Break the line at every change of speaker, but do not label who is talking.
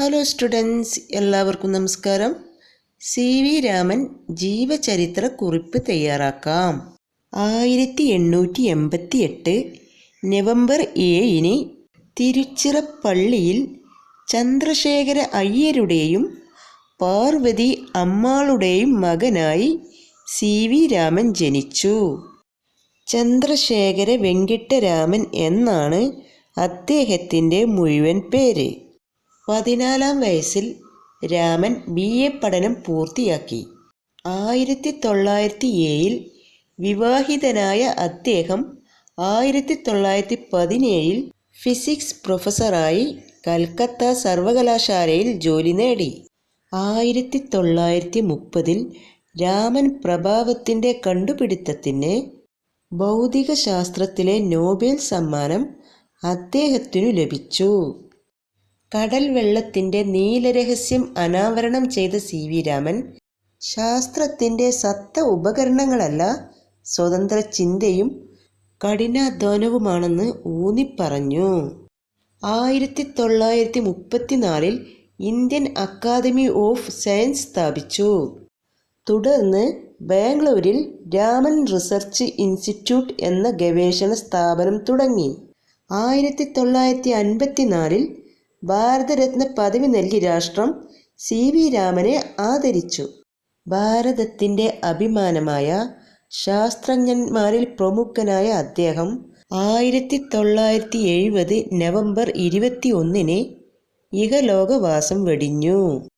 Hello students എല്ലാവർക്കും നമസ്കാരം. C V Raman ജീവചരിത്ര കുറിപ്പ് തയ്യാറാക്കാം. ആയിരത്തി എണ്ണൂറ്റി എൺപത്തി എട്ട് നവംബർ ഏഴിന് തിരുച്ചിറപ്പള്ളിയിൽ ചന്ദ്രശേഖര അയ്യരുടെയും പാർവതി അമ്മാളുടെയും മകനായി സി വി രാമൻ ജനിച്ചു. ചന്ദ്രശേഖര വെങ്കിട്ടരാമൻ എന്നാണ് അദ്ദേഹത്തിന്റെ മുഴുവൻ പേര്. പതിനാലാം വയസ്സിൽ രാമൻ ബി എ പഠനം പൂർത്തിയാക്കി. ആയിരത്തി തൊള്ളായിരത്തി ഏഴിൽ വിവാഹിതനായ അദ്ദേഹം ആയിരത്തി തൊള്ളായിരത്തി പതിനേഴിൽ ഫിസിക്സ് പ്രൊഫസറായി കൽക്കത്ത സർവകലാശാലയിൽ ജോലി നേടി. ആയിരത്തി തൊള്ളായിരത്തി മുപ്പതിൽ രാമൻ പ്രഭാവത്തിന്റെ കണ്ടുപിടുത്തത്തിന് ഭൗതികശാസ്ത്രത്തിലെ നോബൽ സമ്മാനം അദ്ദേഹത്തിനു ലഭിച്ചു. കടൽ വെള്ളത്തിന്റെ നീലരഹസ്യം അനാവരണം ചെയ്ത സി വി രാമൻ ശാസ്ത്രത്തിന്റെ സത്ത ഉപകരണങ്ങളല്ല സ്വതന്ത്ര ചിന്തയും കഠിനാധ്വാനവുമാണെന്ന് ഊന്നിപ്പറഞ്ഞു. ആയിരത്തി തൊള്ളായിരത്തി മുപ്പത്തിനാലിൽ ഇന്ത്യൻ അക്കാദമി ഓഫ് സയൻസ് സ്ഥാപിച്ചു. തുടർന്ന് ബാംഗ്ലൂരിൽ രാമൻ റിസർച്ച് ഇൻസ്റ്റിറ്റ്യൂട്ട് എന്ന ഗവേഷണ സ്ഥാപനം തുടങ്ങി. ആയിരത്തി തൊള്ളായിരത്തി അൻപത്തിനാലിൽ ഭാരതരത്ന പദവി നൽകി രാഷ്ട്രം സി വി രാമനെ ആദരിച്ചു. ഭാരതത്തിന്റെ അഭിമാനമായ ശാസ്ത്രജ്ഞന്മാരിൽ പ്രമുഖനായ അദ്ദേഹം ആയിരത്തി തൊള്ളായിരത്തി എഴുപത് നവംബർ ഇരുപത്തി ഒന്നിന് ഇഹലോകവാസം വെടിഞ്ഞു.